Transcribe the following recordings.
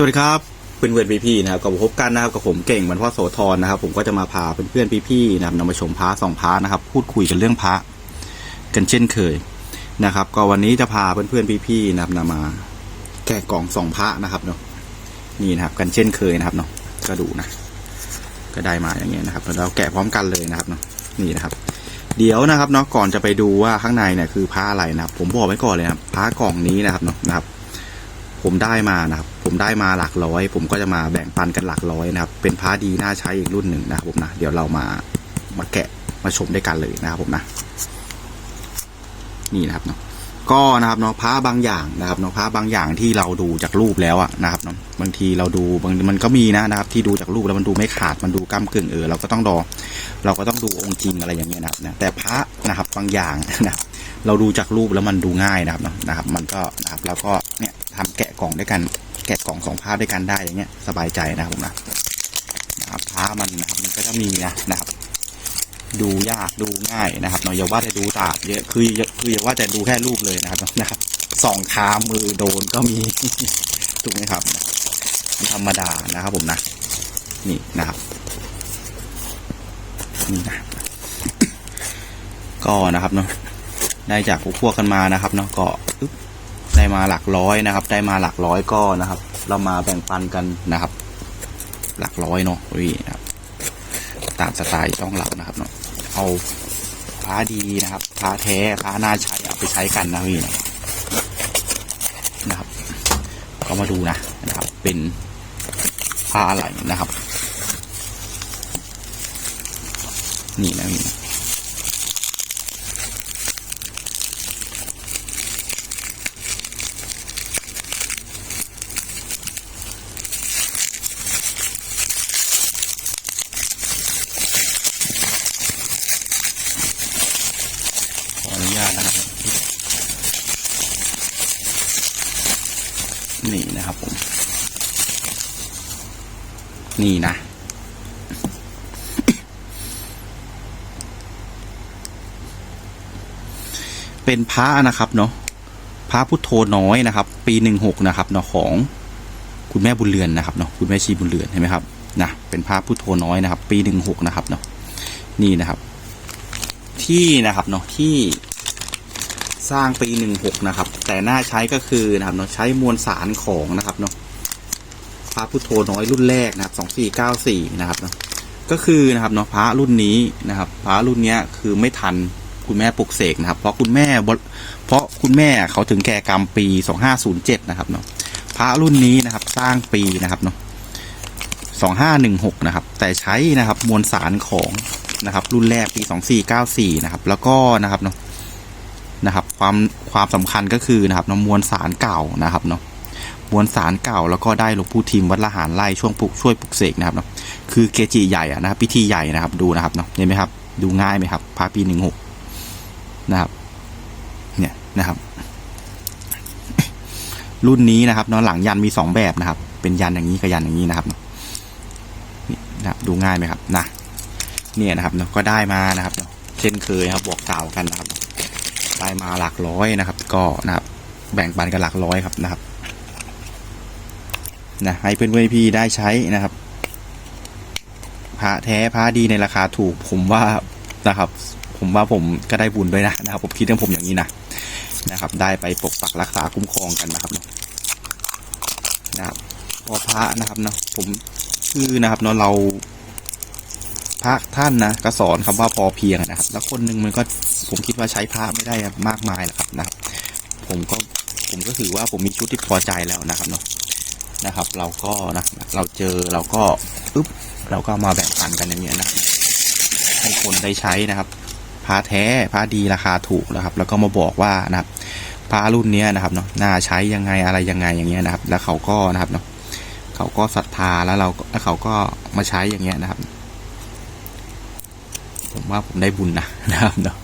สวัสดีครับเพื่อนเพื่อนๆพี่ๆนะครับก็พบกันนะครับกับผมเก่งเหมือนพ่อโสธรนะครับ ผมก็จะมาพาเพื่อนเพื่อนๆพี่ๆนะครับนำมาชมพระสองพระนะครับ พูดคุยกันเรื่องพระกันเช่นเคยนะครับ ก็วันนี้จะพาเพื่อนเพื่อนๆพี่ๆนะครับนำมาแกะกล่องสองพระนะครับเนาะนี่นะครับ กันเช่นเคยนะครับเนาะก็ดูนะ ก็ได้มาอย่างเงี้ยนะครับแล้วเราแกะพร้อมกันเลยนะครับเนาะนี่นะครับ เดี๋ยวนะครับเนาะก่อนจะไปดูว่าข้างในเนี่ยคือผ้าอะไรนะครับ ผมบอกไว้ก่อนเลยนะครับผ้ากล่องนี้นะครับเนาะนะครับ ผมได้มานะครับ ผมได้มาหลักร้อย ผมก็จะมาแบ่งปันกันหลักร้อยนะครับ เป็นผ้าดีน่าใช้อีกรุ่นหนึ่งนะครับผมนะ เดี๋ยวเรามามาแกะมาชมด้วยกันเลยนะครับผมนะ นี่นะครับเนาะ ก็นะครับเนาะผ้าบางอย่างนะครับเนาะผ้าบางอย่างที่เราดูจากรูปแล้วอะนะครับเนาะ บางทีเราดูบางมันก็มีนะนะครับ ที่ดูจากรูปแล้วมันดูไม่ขาด มันดูก้ากึ่งเออ เราก็ต้องรอ เราก็ต้องดูองค์จริงอะไรอย่างเงี้ยนะครับนะแต่พระนะครับบางอย่างนะเราดูจากรูปแล้วมันดูง่ายนะครับเนาะนะครับ มันก็นะครับแล้วก็เนี่ย ทำแกะกล่องด้วยกันแกะกล่องสองภาพด้วยกันได้อย่างเงี้ยสบายใจนะครับผมนะนะครับพระมันนะครับมันก็จะมีนะนะครับ ดูยากดูง่ายนะครับเนาะอย่าว่าแต่ดูตาเยอะคือคืออย่าว่าแต่ดูแค่รูปเลยนะครับนะครับสองเท้ามือโดนก็มีถูกไหมครับมันธรรมดานะครับผมนะนี่นะครับนี่นะก็นะครับเนาะได้จากพวกกันมานะครับเนาะก็ ได้มาหลักร้อยนะครับ ได้มาหลักร้อยก็นะครับ เรามาแบ่งปันกันนะครับ หลักร้อยเนาะวีนะครับตามสไตล์ช่องเรานะครับเนาะเอาผ้าดีนะครับผ้าแท้ผ้าน่าใช้เอาไปใช้กันนะพี่นะนะครับ ก็มาดูนะนะครับ เป็นผ้าอะไรนะครับ นี่นะนี่นะขออนุญาตนะครับ นี่นะครับผม นี่นะ เป็นพระนะครับเนาะพระพุทโธน้อยนะครับ ปีหนึ่งหกนะครับเนาะของคุณแม่บุญเรือนนะครับเนาะคุณแม่ชีบุญเรือนเห็นไหมครับนะเป็นพระพุทโธน้อยนะครับ ปีหนึ่งหกนะครับเนาะนี่นะครับ ที่นะครับเนาะที่สร้างปีหนึ่งหกนะครับ แต่หน่าใช้ก็คือนะครับเนาะใช้มวลสารของนะครับเนาะ ระพุทโธน้อยรุ่นแรกนะครับสองสี่เก้าสี่นะครับนะก็คือนะครับเนาะพระรุ่นนี้นะครับพระรุ่นเนี้ยคือไม่ทันคุณแม่ปลุกเสกนะครับ เพราะคุณแม่เพราะคุณแม่เขาถึงแก่กรรมปี2507นะครับเนาะพระรุ่นนี้นะครับสร้างปีนะครับเนาะ2516นะครับ แต่ใช้นะครับมวลสารของนะครับ รุ่นแรกปี2494นะครับ แล้วก็นะครับเนาะนะครับ ความความสำคัญก็คือนะครับนมวลสารเก่านะครับเนาะ มวลสารเก่าแล้วก็ได้หลวงปู่ทิมวัดละหารไล่ช่วงปลุกช่วยปลุกเสกนะครับเนาะคือเกจิใหญ่อะนะครับ พิธีใหญ่นะครับดูนะครับเนาะเห็นไหมครับ ดูง่ายไหมครับพระปี16นะครับ เนี่ยนะครับ รุ่นนี้นะครับเนาะหลังยันมีสองแบบนะครับ เป็นยันอย่างนี้กับยันอย่างนี้นะครับนี่นะครับดูง่ายไหมครับนะเนี่ยนะครับเนาะก็ได้มานะครับเนาะเช่นเคยครับบอกกล่าวกันนะครับ ได้มาหลักร้อยนะครับ ก็นะครับ แบ่งปันกันหลักร้อยครับนะครับ นะให้เพื่อนๆพี่ได้ใช้นะครับพระแท้พระดีในราคาถูกผมว่านะครับ ผมว่าผมก็ได้บุญด้วยนะนะครับ ผมคิดเรื่องผมอย่างนี้นะนะครับ ได้ไปปกปักรักษาคุ้มครองกันนะครับนะครับพอพระนะครับเนาะผมคือนะครับเนาะเราพระท่านนะก็สอนคำว่าพอเพียงนะครับ แล้วคนหนึ่งมันก็ผมคิดว่าใช้พระไม่ได้มากมายหรอกครับนะครับ ผมก็ผมก็ถือว่าผมมีชุดที่พอใจแล้วนะครับเนาะ นะครับ เราก็นะเราเจอเราก็ปึ๊บเราก็มาแบ่งปันกันอย่างเงี้ยนะให้คนได้ใช้นะครับพระแท้พระดีราคาถูกนะครับ แล้วก็มาบอกว่านะครับพระรุ่นเนี้ยนะครับเนาะน่าใช้ยังไงอะไรยังไงอย่างเงี้ยนะครับ แล้วเขาก็นะครับเนาะเขาก็ศรัทธาแล้วเราแล้วเขาก็มาใช้อย่างเงี้ยนะครับ ผมว่าผมได้บุญนะนะครับเนาะ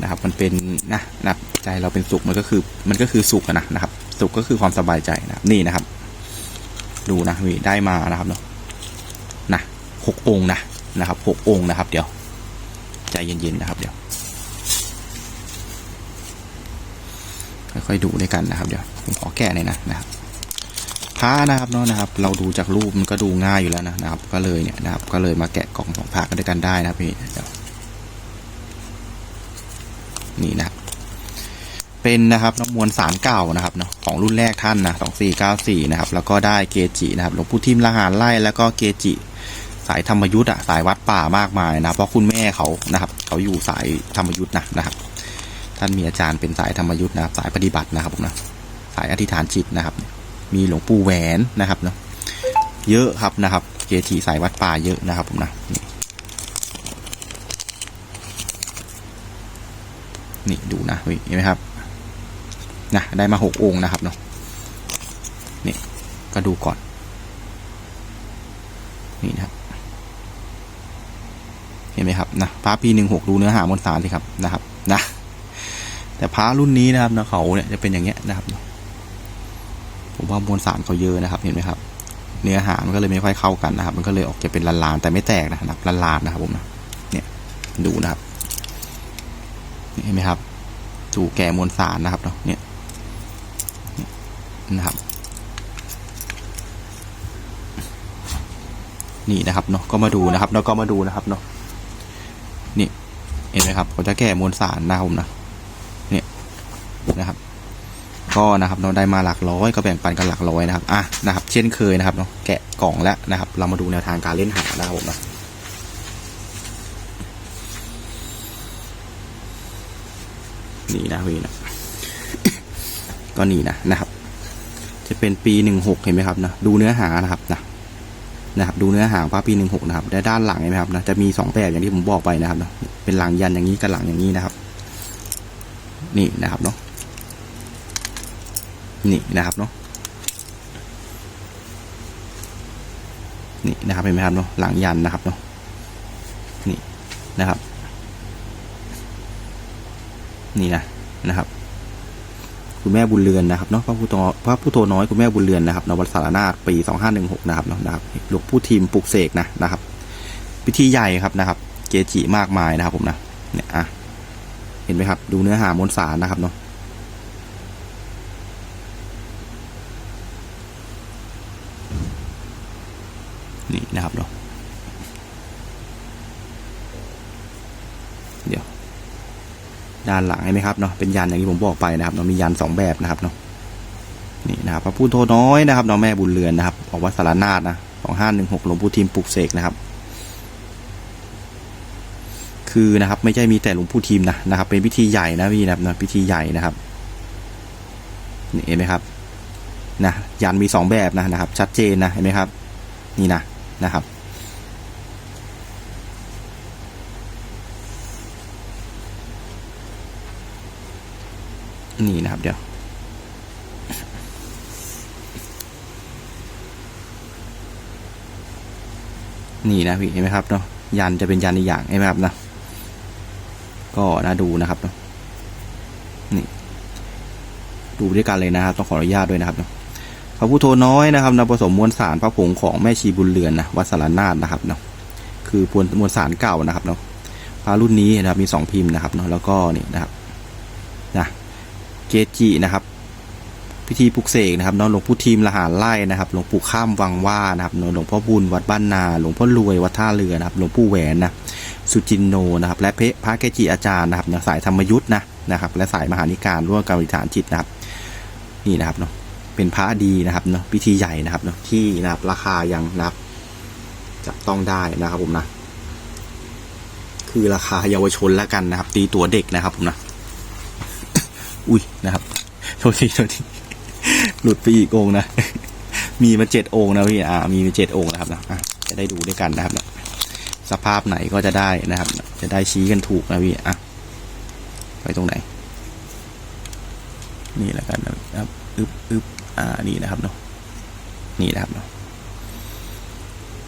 นะครับ มันเป็นนะนะครับใจเราเป็นสุขมันก็คือมันก็คือสุขนะนะครับ สุขก็คือความสบายใจนะนี่นะครับ ดูนะวีได้มานะครับเนาะนะหกองค์นะนะครับหกองค์นะครับ เดี๋ยว ใจเย็นๆนะครับ เดี๋ยว ค่อยๆดูด้วยกันนะครับ เดี๋ยวผมขอแก้หน่อยนะนะครับพระนะครับเนาะนะครับ เราดูจากรูปมันก็ดูง่ายอยู่แล้วนะนะครับ ก็เลยเนี่ยนะครับ ก็เลยมาแกะกล่องของพระกันด้วยกันได้นะพี่เดี๋ยวนี่นะครับ เป็นนะครับน้ำมวลสารเก่านะครับเนาะของรุ่นแรกท่านนะสองสี่เก้าสี่นะครับแล้วก็ได้เกจินะครับหลวงปู่ทิมละหารไล่แล้วก็เกจิสายธรรมยุทธ์อะสายวัดป่ามากมายนะเพราะคุณแม่เขานะครับ เขาอยู่สายธรรมยุทธ์นะนะครับ ท่านมีอาจารย์เป็นสายธรรมยุทธ์นะครับ สายปฏิบัตินะครับผมนะสายอธิษฐานจิตนะครับ มีหลวงปู่แหวนนะครับเนาะเยอะครับนะครับ เกจิสายวัดป่าเยอะนะครับผมนะนี่ดูนะเห็นไหมครับ นะได้มาหกองค์นะครับเนาะนี่ก็ดูก่อน นี่นะครับเห็นไหมครับนะพระปีหนึ่งหกดูเนื้อหามวลสารสิครับนะครับนะ แต่พระรุ่นนี้นะครับนะเขาเนี่ยจะเป็นอย่างเงี้ยนะครับผมว่ามวลสารเขาเยอะนะครับ เห็นไหมครับ เนื้อหามันก็เลยไม่ค่อยเข้ากันนะครับ มันก็เลยออกจะเป็นลานๆแต่ไม่แตกนะครับลานๆนะครับผมนะเนี่ยดูนะครับเห็นไหมครับดูแก่มวลสารนะครับเนาะเนี่ย นะครับ นี่นะครับเนาะก็มาดูนะครับแล้วก็มาดูนะครับเนาะนี่เห็นไหมครับเขาจะแก้มวลสารนะครับผมนะเนี่ยนะครับ ก็นะครับเราได้มาหลักร้อยก็แบ่งปันกันหลักร้อยนะครับอะนะครับ เช่นเคยนะครับเนาะแกะกล่องแล้วนะครับ เรามาดูแนวทางการเล่นหานะครับผมนะนี่นะพี่นะก็นี่นะนะครับ จะเป็นปีหนึ่งหกเห็นไหมครับนะดูเนื้อหานะครับนะนะครับดูเนื้อหาพระปีหนึ่งหกนะครับและด้านหลังเห็นไหมครับนะจะมีสองแบบอย่างที่ผมบอกไปนะครับเนาะเป็นหลังยันอย่างนี้กับหลังอย่างนี้นะครับ นี่นะครับเนาะนี่นะครับเนาะนี่นะครับเห็นไหมครับเนาะหลังยันนะครับเนาะนี่นะครับ นี่นะนะครับ คุณแม่บุญเรือนนะครับเนาะพระพุทโธพระพุทโธน้อยคุณแม่บุญเรือนนะครับนวัดสารนาฏปีสองห้าหนึ่งหกนะครับเนาะนะครับหลวงปู่ทีมปลุกเสกนะนะครับ พิธีใหญ่ครับนะครับ เกจิมากมายนะครับผมนะเนี่ยอะเห็นไหมครับ ดูเนื้อหามวลสารนะครับเนาะนี่นะครับเนาะเดี๋ยว ด้านหลังเห็นไหมครับเนาะเป็นยันอย่างที่ผมบอกไปนะครับเนาะมียันสองแบบนะครับเนาะนี่นะครับพระพุทโธน้อยนะครับเนาะแม่บุญเรือนนะครับออกวัดสารนาฏนะสองห้าหนึ่งหกหลวงปู่ทิมปลุกเสกนะครับคือนะครับไม่ใช่มีแต่หลวงปู่ทิมนะนะครับ เป็นพิธีใหญ่นะพี่นะครับนะพิธีใหญ่นะครับนี่เห็นไหมครับนะยันมีสองแบบนะนะครับ ชัดเจนนะเห็นไหมครับ นี่นะนะครับ นี่นะครับ เดี๋ยว นี่นะพี่เห็นไหมครับเนาะยันจะเป็นยันอีกอย่างเห็นไหมครับนะก็น่าดูนะครับเนาะนี่ดูด้วยกันเลยนะครับ ต้องขออนุญาตด้วยนะครับเนาะพระพุทโธน้อยนะครับนะผสมมวลสารพระผงของแม่ชีบุญเรือนนะวัดสารนาฏนะครับเนาะคือพวนมวลสารเก่านะครับเนาะพระรุ่นนี้นะครับมีสองพิมพ์นะครับเนาะแล้วก็นี่นะครับ เกจินะครับ พิธีปลุกเสกนะครับเนาะหลวงปู่ทีมละหารไล่นะครับหลวงปู่ข้ามวังว่านะครับนาะหลวงพ่อบุญวัดบ้านนาหลวงพ่อรวยวัดท่าเรือนะครับหลวงปู่แหวนนะสุจินโนนะครับ และเพพระเกจิอาจารย์นะครับสายธรรมยุทธ์นะนะครับ และสายมหานิการร่วมกับอิฐานจิตนะครับ นี่นะครับเนาะเป็นพระดีนะครับเนาะพิธีใหญ่นะครับเนาะที่นะครับราคายังนะครับจับต้องได้นะครับผมนะ คือราคาเยาวชนแล้วกันนะครับ ตีตัวเด็กนะครับผมนะ อุ้ยนะครับโทษทีโทษทีหลุดไปอีกองนะ มีมาเจ็ดองนะพี่อ่ามีมาเจ็ดองนะครับนะจะได้ดูด้วยกันนะครับนะสภาพไหนก็จะได้นะครับ จะได้ชี้กันถูกนะพี่อะไปตรงไหน นี่แล้วกันนะครับอึบอึบอ่านี่นะครับเนาะนี่นะครับเนาะ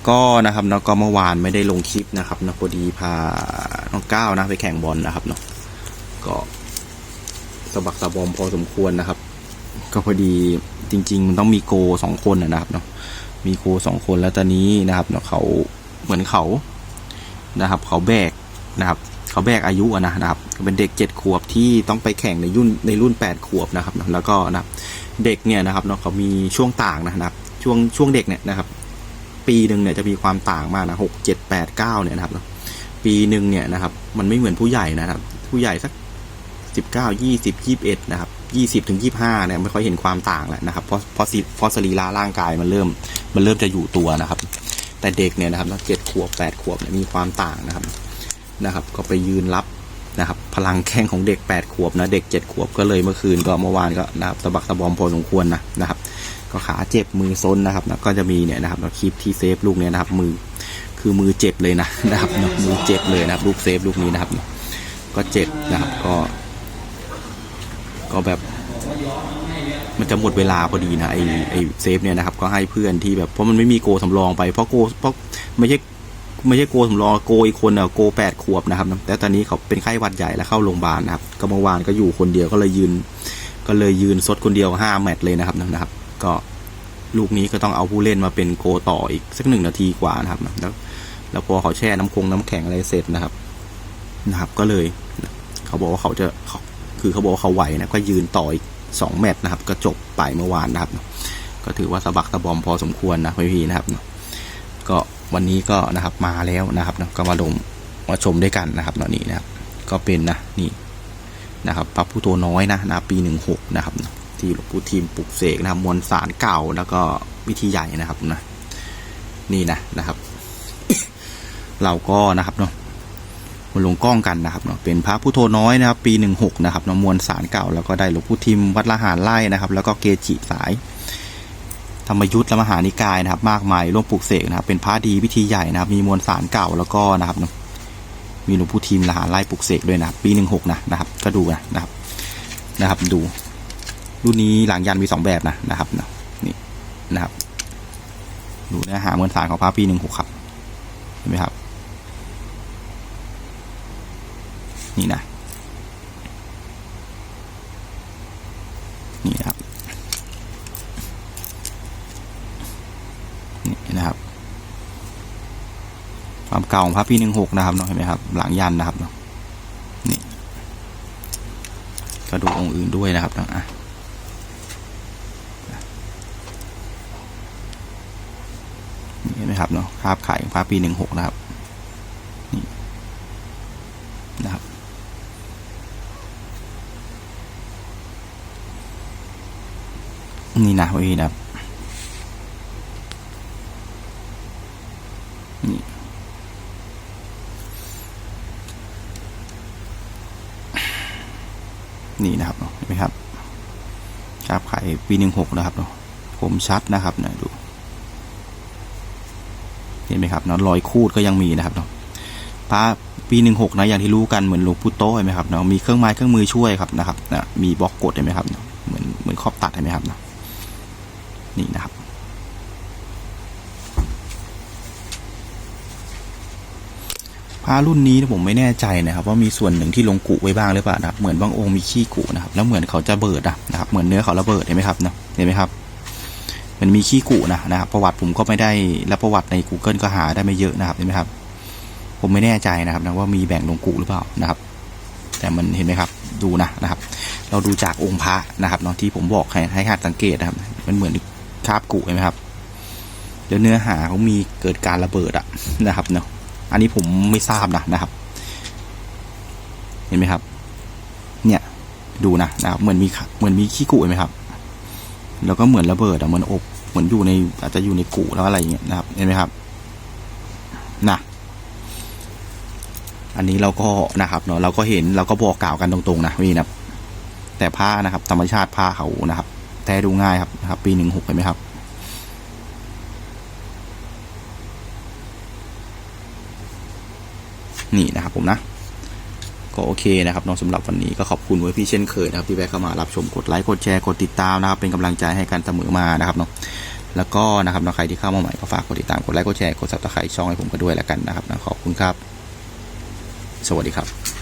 ก็นะครับเนาะก็เมื่อวานไม่ได้ลงคลิปนะครับเนาะพอดีพาน้องก้าวนะไปแข่งบอลนะครับเนาะ สะบักสะบอมพอสมควรนะครับ ก็พอดีจริง ๆ มันต้องมีโกสองคนนะครับเนาะมีโกสองคนแล้วตอนนี้นะครับเนาะเขาเหมือนเขานะครับ เขาแบกนะครับ เขาแบกอายุนะนะครับเป็นเด็กเจ็ดขวบที่ต้องไปแข่งในรุ่นในรุ่นแปดขวบนะครับแล้วก็นะเด็กเนี่ยนะครับเนาะเขามีช่วงต่างนะครับ ช่วงช่วงเด็กเนี่ยนะครับ ปีหนึ่งเนี่ยจะมีความต่างมากนะหกเจ็ดแปดเก้าเนี่ยนะครับปีหนึ่งเนี่ยนะครับ มันไม่เหมือนผู้ใหญ่นะครับ ผู้ใหญ่สัก สิบเก้ายี่สิบยี่สิบเอ็ดนะครับยี่สิบถึงยี่ห้าเนี่ยไม่ค่อยเห็นความต่างแล้วนะครับเพราะเพราะสิเพราะสรีระร่างกายมันเริ่มมันเริ่มจะอยู่ตัวนะครับ แต่เด็กเนี่ยนะครับเจ็ดขวบแปดขวบเนี่ยมีความต่างนะครับนะครับ ก็ไปยืนรับนะครับพลังแข้งของเด็กแปดขวบนะเด็กเจ็ดขวบก็เลยเมื่อคืนก็เมื่อวานก็นะครับสะบักสะบอมพอสมควรนะนะครับ ก็ขาเจ็บมือซนนะครับก็จะมีเนี่ยนะครับคลิปที่เซฟลูกเนี่ยนะครับ มือคือมือเจ็บเลยนะนะครับมือเจ็บเลยนะครับลูกเซฟลูกนี้นะครับ ก็เจ็บนะครับก็ ก็แบบ มันจะหมดเวลาพอดีนะไอไอเซฟเนี่ยนะครับ ก็ให้เพื่อนที่แบบเพราะมันไม่มีโกสำรองไปเพราะโกเพราะไม่ใช่ไม่ใช่โกสำรองโกอีกคนอะโกแปดขวบนะครับแต่ตอนนี้เขาเป็นไข้หวัดใหญ่แล้วเข้าโรงพยาบาลนะครับ ก็เมื่อวานก็อยู่คนเดียวก็เลยยืน ก็เลยยืนซดคนเดียวห้าแมตช์เลยนะครับนะครับ ก็ลูกนี้ก็ต้องเอาผู้เล่นมาเป็นโกต่ออีกสักหนึ่งนาทีกว่านะครับแล้วแล้วพอเขาแช่น้ำคงน้ำแข็งอะไรเสร็จนะครับ นะครับ ก็เลย เขาบอกว่าเขาจะเขา คือเขาบอกว่าเขาไหวนะก็ยืนต่ออีกสองแมตช์นะครับก็จบไปเมื่อวานนะครับ ก็ถือว่าสะบักสะบอมพอสมควรนะพี่พี่นะครับ ก็วันนี้ก็นะครับมาแล้วนะครับก็มาลงมาชมด้วยกันนะครับเนาะนี่นะครับก็เป็นนะนี่นะครับพระผู้โตน้อยนะนะปีหนึ่งหกนะครับที่หลวงปู่ทีมปลุกเสกนะครับมวลสารเก่าแล้วก็วิธีใหญ่นะครับนะนี่นะนะครับ เราก็นะครับเนาะ มาลงกล้องกันนะครับเนาะเป็นพระผู้โทน้อยนะครับปีหนึ่งหกนะครับเนาะมวลสารเก่าแล้วก็ได้หลวงปู่ทิมวัดละหารไร่นะครับ แล้วก็เกจิสาย ธรรมยุทธ์และมหานิกายนะครับ มากมายร่วมปลูกเสกนะครับ เป็นพระดีวิธีใหญ่นะครับ มีมวลสารเก่าแล้วก็นะครับมีหลวงปู่ทิมละหารไร่ปลูกเสกด้วยนะครับปีหนึ่งหกนะนะครับ ก็ดูนะนะครับนะครับ ดูรุ่นนี้หลังยันมีสองแบบนะนะครับนี่นะครับดูเนื้อหามวลสารของพระปีหนึ่งหกครับเห็นไหมครับ นี่นะ นี่นะครับนี่นะครับ ความเก่าของพระปีหนึ่งหกนะครับเนาะเห็นไหมครับ หลังยันนะครับเนาะนี่ก็ดูองค์อื่นด้วยนะครับเนาะอะนี่เห็นไหมครับเนาะภาพขายของพระปีหนึ่งหกนะครับนี่นะครับ นี่นะพี่นะครับนี่นี่นะครับเนาะเห็นไหมครับกราฟขายปีหนึ่งหกนะครับเนาะผมชัดนะครับนะดูเห็นไหมครับเนาะรอยคูดก็ยังมีนะครับเนาะพระปีหนึ่งหกนะอย่างที่รู้กันเหมือนหลวงพุโตเห็นไหมครับเนาะมีเครื่องไม้เครื่องมือช่วยครับนะครับนะมีบล็อกกดเห็นไหมครับเนาะเหมือนเหมือนขอบตัดเห็นไหมครับเนาะ นี่นะครับ พระรุ่นนี้ผมไม่แน่ใจนะครับ ว่ามีส่วนหนึ่งที่ลงกุไว้บ้างหรือเปล่านะครับ เหมือนบางองค์มีขี้กุนะครับ แล้วเหมือนเขาจะเบิดอะนะครับ เหมือนเนื้อเขาระเบิดเห็นไหมครับเนาะเห็นไหมครับมันมีขี้กุนะนะครับประวัติผมก็ไม่ได้และประวัติใน Google ก็หาได้ไม่เยอะนะครับเห็นไหมครับ ผมไม่แน่ใจนะครับนะว่ามีแบ่งลงกุหรือเปล่านะครับ แต่มันเห็นไหมครับ ดูนะนะครับ เราดูจากองค์พระนะครับเนาะที่ผมบอกให้ให้หัดสังเกตนะครับ มันเหมือน คราบกุเห็นไหมครับเดี๋ยวเนื้อหาเขามีเกิดการระเบิดอะนะครับเนาะอันนี้ผมไม่ทราบนะนะครับ เห็นไหมครับ เนี่ย ดูนะนะครับเหมือนมีเหมือนมีขี้กุเห็นไหมครับ แล้วก็เหมือนระเบิดอะเหมือนอบเหมือนอยู่ในอาจจะอยู่ในกุแล้วอะไรอย่างเงี้ยนะครับ เห็นไหมครับนะอันนี้เราก็นะครับเนาะเราก็เห็นเราก็บอกกล่าวกันตรงๆนะนี่นะแต่ผ้านะครับ ธรรมชาติผ้าเขานะครับ แท้ดูง่ายครับนะครับ ปีหนึ่งหกเห็นไหมครับ นี่นะครับผมนะก็โอเคนะครับน้องสำหรับวันนี้ก็ขอบคุณไว้พี่เช่นเคยนะครับที่แวะเข้ามารับชมกดไลค์กดแชร์กดติดตามนะครับ เป็นกำลังใจให้กันเสมอมานะครับเนาะแล้วก็นะครับใครที่เข้ามาใหม่ก็ฝากกดติดตามกดไลค์กดแชร์กดซับสไครต์ช่องให้ผมก็ด้วยแล้วกันนะครับนะขอบคุณครับ สวัสดีครับ